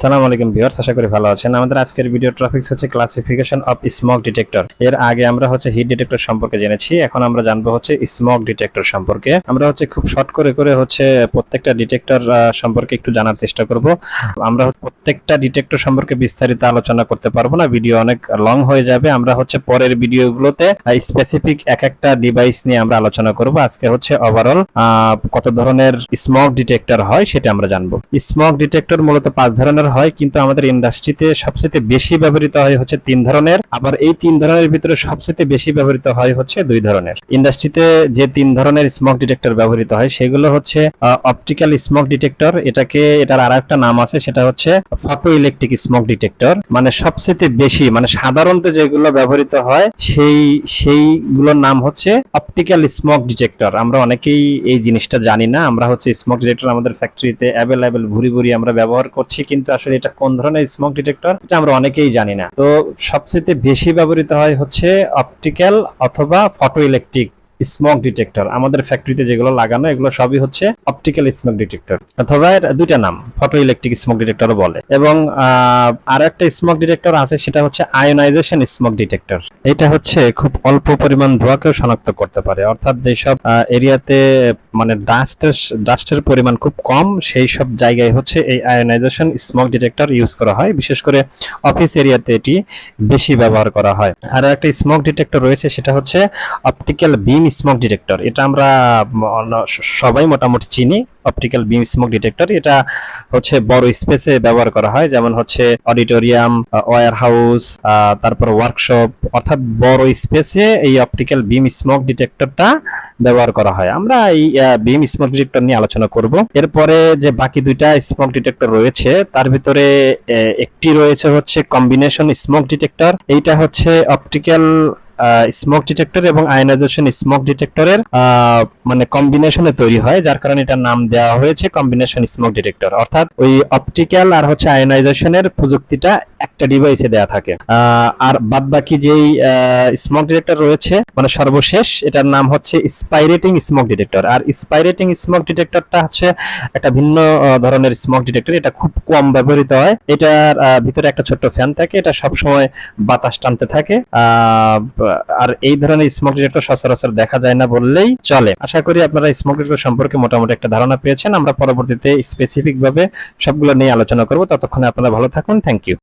সালাম আলাইকুম ভিউয়ার্স, আশা করি ভালো আছেন। আমাদের আজকের ভিডিও টপিকস হচ্ছে ক্লাসিফিকেশন অফ স্মোক ডিটেক্টর এর আগে আমরা হচ্ছে হিট ডিটেক্টর সম্পর্কে জেনেছি, এখন আমরা জানব হচ্ছে স্মোক ডিটেক্টর সম্পর্কে। আমরা হচ্ছে খুব শর্ট করে করে হচ্ছে প্রত্যেকটা ডিটেক্টর সম্পর্কে একটু জানার চেষ্টা করব। আমরা প্রত্যেকটা ডিটেক্টর সম্পর্কে বিস্তারিত আলোচনা করতে পারব না ভিডিও অনেক লং হয়ে যাবে। আমরা হচ্ছে পরের ভিডিওগুলোতে স্পেসিফিক এক একটা ডিভাইস নিয়ে আমরা আলোচনা করব। আজকে হচ্ছে ওভারঅল কত ধরনের স্মোক ডিটেক্টর হয় সেটা আমরা জানব। স্মোক ডিটেক্টর মূলত পাঁচ ধরনের হয়, কিন্তু আমাদের ইন্ডাস্ট্রিতে সবচেয়ে বেশি ব্যবহৃত হয় হচ্ছে তিন ধরনের। আবার এই তিন ধরনের ভিতরে সবচেয়ে বেশি ব্যবহৃত হয় হচ্ছে দুই ধরনের। ইন্ডাস্ট্রিতে যে তিন ধরনের স্মোক ডিটেক্টর ব্যবহৃত হয়, সেগুলো হচ্ছে অপটিক্যাল স্মোক ডিটেক্টর এটাকে, এটার আর একটা নাম আছে, সেটা হচ্ছে ফটো ইলেকট্রিক স্মোক ডিটেক্টর মানে সবচেয়ে বেশি মানে সাধারণত যেগুলো ব্যবহৃত হয়, সেই, সেইগুলোর নাম হচ্ছে অপটিক্যাল স্মোক ডিটেক্টর আমরা অনেকেই এই জিনিসটা জানি না, আমরা হচ্ছে স্মোক ডিটেক্টর আমাদের ফ্যাক্টরিতে অ্যাভেলেবেল ভুরি ভুরি আমরা ব্যবহার করছি, কিন্তু আসলে এটা কোন ধরনের স্মোক ডিটেক্টর এটা আমরা অনেকেই জানি না। তো সবচেয়ে বেশি ব্যবহৃত হয় হচ্ছে অপটিক্যাল অথবা ফটো ইলেকট্রিক স্মোক ডিটেক্টর আমাদের ফ্যাক্টরিতে যেগুলো লাগানো, এগুলো সবই হচ্ছে অপটিক্যাল স্মোক ডিটেক্টর অথবা দুইটা নাম ফটো ইলেকট্রিক স্মোক ডিটেক্টরও বলে। এবং আর একটা স্মোক ডিটেক্টর আছে, সেটা হচ্ছে আয়োনাইজেশন স্মোক ডিটেক্টর এটা হচ্ছে খুব অল্প পরিমাণ ধোঁয়াকেও শনাক্ত করতে পারে। অর্থাৎ যেসব এরিয়াতে মানে ডাস্টের ডাস্টের পরিমাণ খুব কম, সেই সব জায়গায় হচ্ছে এই আয়োনাইজেশন স্মোক ডিটেক্টর ইউজ করা হয়। বিশেষ করে অফিস এরিয়াতে এটি বেশি ব্যবহার করা হয়। আর একটা স্মোক ডিটেক্টর রয়েছে, সেটা হচ্ছে অপটিক্যাল বিম স্মোক ডিটেক্টর এটা আমরা সবাই মোটামুটি চিনি অপটিক্যাল বিম স্মোক ডিটেক্টর এটা হচ্ছে বড় স্পেসে ব্যবহার করা হয়। যেমন হচ্ছে অডিটোরিয়াম ওয়ার হাউস তারপর ওয়ার্কশপ অর্থাৎ বড় স্পেসে এই অপটিক্যাল বিম স্মোক ডিটেক্টরটা ব্যবহার করা হয়। আমরা এই বিম স্মোক ডিটেক্টর নিয়ে আলোচনা করব। এরপরে যে বাকি দুইটা স্মোক ডিটেক্টর রয়েছে, তার ভিতরে একটি রয়েছে হচ্ছে কম্বিনেশন স্মোক ডিটেক্টর এইটা হচ্ছে অপটিক্যাল স্মোক ডিটেক্টর এবং আয়নাইজেশন স্মোক ডিটেক্টরের মানে কম্বিনেশনে তৈরি হয়, যার কারণে এটার নাম দেওয়া হয়েছে কম্বিনেশন স্মোক ডিটেক্টর অর্থাৎ ওই অপটিক্যাল আর হচ্ছে আয়নাইজেশনের প্রযুক্তিটা একটা ডিভাইসে দেয়া থাকে। আর বাদ বাকি যেই স্মোক ডিটেক্টর রয়েছে মানে সর্বশেষ, এটার নাম হচ্ছে স্পাইরেটিং স্মোক ডিটেক্টর আর স্পাইরেটিং স্মোক ডিটেক্টরটা হচ্ছে একটা ভিন্ন ধরনের স্মোক ডিটেক্টর এটা খুব কম ব্যবহৃত হয়। এটার ভিতরে একটা ছোট্ট ফ্যান থাকে, এটা সবসময় বাতাস টানতে থাকে। আর এই ধরনের স্মোক ডিটেক্টর সচরাচর দেখা যায় না বললেই চলে। আশা করি আপনারা স্মোক ডিটেক্টর সম্পর্কে মোটামুটি একটা ধারণা পেয়েছেন। আমরা পরবর্তীতে স্পেসিফিক ভাবে সবগুলো নিয়ে আলোচনা করব। ততক্ষণে আপনারা ভালো থাকুন। Thank you